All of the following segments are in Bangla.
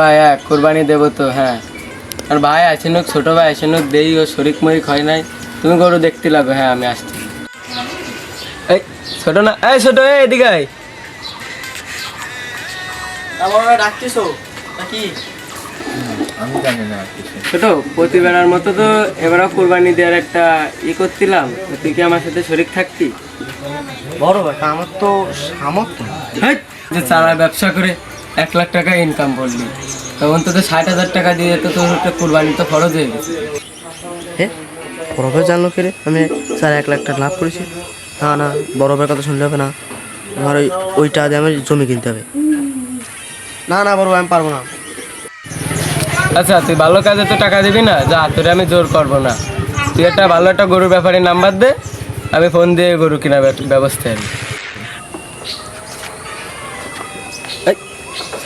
ভাই হ্যাঁ কোরবানি দেবো তো হ্যাঁ। আর ভাই আসেন ছোটো ভাই আসেন দেই ও শরিক মরিক হয় নাই। তুমি গরু দেখতে লাগো হ্যাঁ আমি আসছি। এই ছোট না এই ছোট এই এদিকে আয়। ডাকছিস নাকি আমি জানি না ছোট প্রতিবেলার মতো তো এবারও কোরবানি দেওয়ার একটা ই করছিলাম তুই কি আমার সাথে শরিক থাকতি? বড় ব্যাটা আমার তো সামর্থ্য যে চারা ব্যবসা করে এক লাখ টাকা ইনকাম করলি। তখন তো ষাট হাজার টাকা দিয়ে তো তোর একটা কোরবানি তো খরচ হয়ে গেছে। হে বড় ভাই জানলো কে রে? আমি স্যার এক লাখ টাকা লাভ করেছি। না না বড় ভাইয়ের কথা শুনলে হবে না। আমার ওই ওইটা দিয়ে আমার জমি কিনতে হবে। না না বড় আমি পারব না। আচ্ছা তুই ভালো কাজে তো টাকা দিবি না? যা তোরে আমি জোর করব না। তুই একটা ভালো একটা গরুর ব্যাপারে নাম্বার দে। আমি ফোন দিয়ে গরু কেনার ব্য- ব্যবস্থা আমি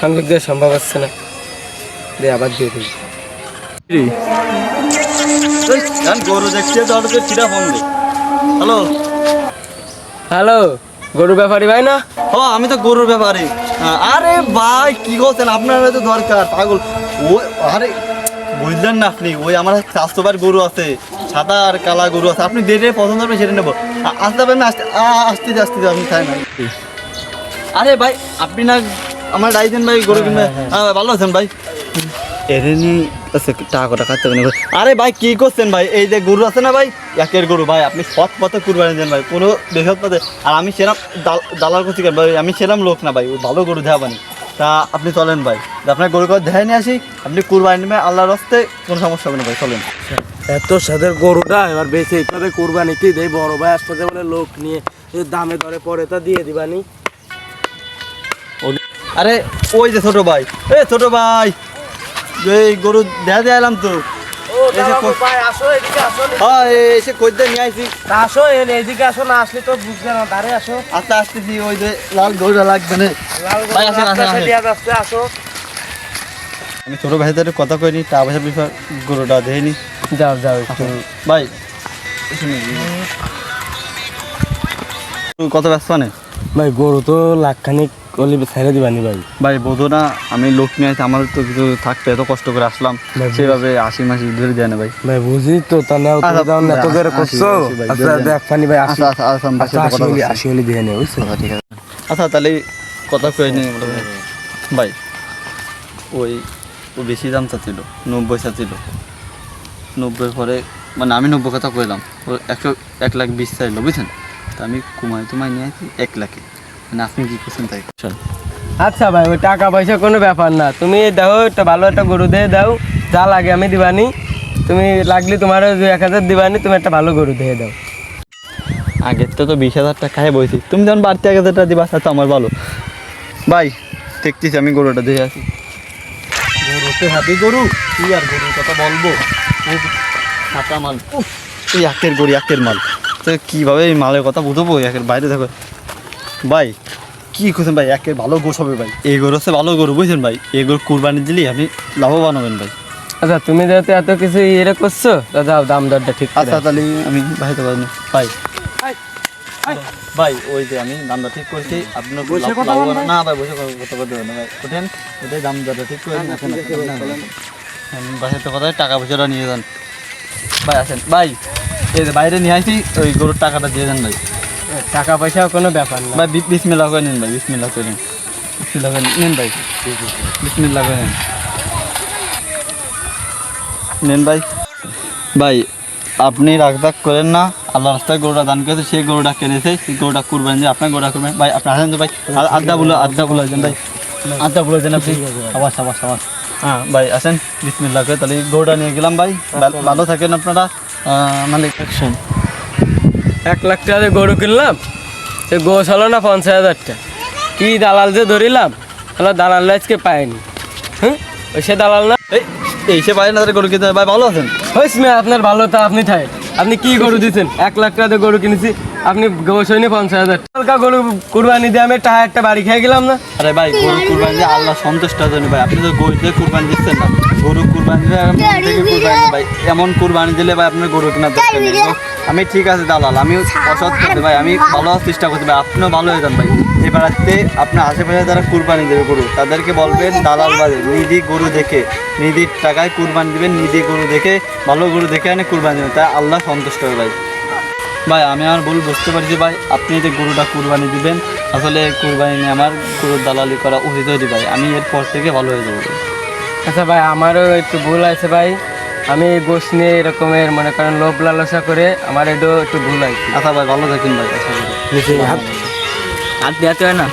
সংযোগ দেওয়া সম্ভব হচ্ছে না। দে আবার দিয়ে দিই গরু দেখছি হ্যালো? হ্যালো গরু ব্যাপারী ভাই না? ও আমি তো গরুর ব্যাপারে। আরে ভাই কি করছেন? আপনার তো দরকার পাগল। ওই আরে বুঝলেন না আপনি ওই আমার স্বাস্থ্যবার গরু আছে সাদা আর কালা গরু আছে। আপনি যেটা পছন্দ করবেন সেটা নেব। আসতে পারবেন না আসতে আসতে আসতে আপনি খাই না। আরে ভাই আপনি না আমার ডাই দেন ভাই গরু কিনবে। হ্যাঁ ভালো আছেন ভাই? এর নিয়ে আচ্ছা টাকাটা খাচ্ছে হবে আরে ভাই কি করছেন ভাই? এই যে গরু আছে না ভাই? একের গরু ভাই আপনি সৎ পথে কুরবানি দেন ভাই কোনো বেসৎ পথে। আর আমি সেরাম দালাল করছি কেন ভাই? আমি সেরাম লোক না ভাই ভালো গরু দেওয়া তা আপনি চলেন ভাই আপনার গরু দেখাই নিয়ে আসি আপনি কুরবানি নেবে আল্লাহর রাস্তে কোনো সমস্যা হবে না ভাই চলেন। এত সাদের গরুটা এবার বেশি এইভাবে কোরবানিতে দেয় বড় ভাই আসতে বলে লোক নিয়ে দামে দরে পরে তা দিয়ে দিবানি। আরে ওই যে ছোট ভাই। এ ছোট ভাই। এই গরু দেখা দিয়ে এলাম তো। এসে হ্যাঁ এসে কইতে নিয়ে আইছি। আসো এদিকে আসো না আসলে তো বুঝবে না আসো। আস্তে আসতেছি ওই যে লাল গরুটা লাগবে না। ভাই, আসেন, আসো। আমি ছোট ভাইদের কথা কইনি তা পয়সা বিষয় গরুটা দেয়নি যাও যাও ভাই। কত ব্যস্ত ভাই গরু তো লাখখানিক অলি ছেড়ে দিবানি ভাই। ভাই বোধো না আমি লোক নিয়ে আমার তো কিছু থাকতে এত কষ্ট করে আসলাম। সেভাবে আশি মাসি ধরে দেয় না ভাই। ভাই বুঝি তো আচ্ছা, এত করে করছ? আচ্ছা দেখ ফানি ভাই আসি আচ্ছা আচ্ছা আচ্ছা আচ্ছা আসি হলি দিয়ে নেই বুঝছ? ঠিক আছে। আচ্ছা তাহলে কথা কয়ে নিই ভাই। ওই ও বেশি দাম চাচ্ছিল নব্বই চাচ্ছিল। নব্বই পরে মানে আমি নব্বই কথা কইলাম একশো এক লাখ বিশ চাইলো বুঝছেন? তা আমি কুমাই টুমাই নিয়ে আসি এক লাখে। মানে আপনি কি করছেন তাই? আচ্ছা ভাই ওই টাকা পয়সা কোনো ব্যাপার না। তুমি দাও একটা ভালো একটা গরু দিয়ে দাও। যা লাগে আমি দিবানি। তুমি লাগলে তোমার দু এক হাজার দিবানি তুমি একটা ভালো গরু দিয়ে দাও। আগের তো তো বিশ হাজার টাকায় বইছি। তুমি যখন বাড়তি এক হাজার টাকা দিবা তা তো আমার ভালো। ভাই দেখতেছি আমি গরুটা দিয়ে আসি। গরুতে হাতি গরু কি আর গরুর কথা বলব? কাঁচা মাল। উফ, এই একের গরু একের মাল। তো কীভাবে এই মালের কথা বুঝব? একের বাইরে দেখো। ভাই। কি করছেন ভাই? একের ভালো গোস হবে ভাই। এই গরু হচ্ছে ভালো গরু বুঝছেন ভাই? এই গরু কুরবানি দিলে আপনি লাভবান হবেন ভাই। আচ্ছা তুমি যাতে এত কিছু ইয়ে করছ তা যাও দাম দরটা ঠিক আচ্ছা তাহলে আমি ভাইতে পারেন ভাই। ভাই ওই যে আমি দামটা ঠিক করছি আপনার বসে কথা না ভাই বসে কথা বলতে হবে না ভাই। ওঠেন ওটাই দাম দরটা ঠিক করে এখন বাসাতে কথা টাকা পয়সাটা নিয়ে যান। ভাই আসেন। ভাই এই যে বাইরে নিয়ে আসি ওই গরুর টাকাটা দিয়ে দেন ভাই। টাকা পয়সাও কোনো ব্যাপার না। ভাই, বি- বিসমিল্লাহ করে নিন ভাই, বিসমিল্লাহ করে নিন। বিসমিল্লাহ করে নিন ভাই। বিসমিল্লাহ করে নিন। নেন ভাই। ভাই, আপনি রাগদাগ করেন না। আল্লাহ রাস্তায় গরুটা দান করেছে, সেই গরুটা কিনেছে সেই গরুটা কুরবেন যে আপনার গরুটা করবেন। ভাই, আপনি আসেন তো ভাই। আড্ডা বলো, আড্ডা বলে যান ভাই। আড্ডা বলে যান আপনি। আবার আবার আবার হ্যাঁ ভাই, আসেন। বিসমিল্লাহ করে তাহলে গরুটা নিয়ে গেলাম ভাই। ভালো- থাকেন আপনারা। মানে শোন এক লাখ টাকা দিয়ে গরু কিনলাম সে গোস হলো না পঞ্চাশ হাজারটা কি দালাল যে ধরিলাম তাহলে দালাল আজকে পায়নি। হুম? ওই সে দালাল না এই সে বাইরে না গরু কিনতে ভাই ভালো আছেন? হইস মেয়ে আপনার ভালো তা আপনি থাকেন আপনি কি গরু দিচ্ছেন এক লাখ টাকা গরু কিনেছি আপনি গোস হয়নি পঞ্চাশ হাজার হালকা গরু কুরবানি দিয়ে আমি টাকা একটা বাড়ি খেয়ে গেলাম না। আরে ভাই গরু কুরবানি দিয়ে আল্লাহ সন্তুষ্ট জন্য ভাই। আপনি তো গরু দিয়ে কুরবানি দিচ্ছেন না। গরু কুরবানি দিলে কুরবানি ভাই। এমন কুরবানি দিলে ভাই আপনার গরু কেনার দরকার নেই। আমি ঠিক আছে দালাল। আমি অসৎ করতে ভাই আমি ভালো হওয়ার চেষ্টা করতে ভাই। আপনিও ভালো হয়ে যান ভাই। এবার রাতে আপনার আশেপাশে যারা কুরবানি দেবে গরু তাদেরকে বলবেন দালাল বাজে নিধি গরু দেখে নিধির টাকায় কুরবানি দিবেন নিধি গরু দেখে ভালো গরু দেখে এনে কুরবানি দেবেন। তাই আল্লাহ সন্তুষ্ট হবে ভাই। ভাই আমি আমার ভুল বুঝতে পারছি ভাই আপনি যে গরুটা কুরবানি দিবেন আসলে কুরবানি নিয়ে আমার গরুর দালালি করা উচিত হয়নি ভাই। আমি এরপর থেকে ভালো হয়ে যাব। আচ্ছা ভাই আমারও একটু ভুল আছে ভাই। আমি গোস নিয়ে এরকমের মনে করেন লোভ লালসা করে আমার এটাও একটু ভুল আছে আচ্ছা ভাই ভালো থাকেন ভাই আচ্ছা হাত আর দেওয়া হয় না।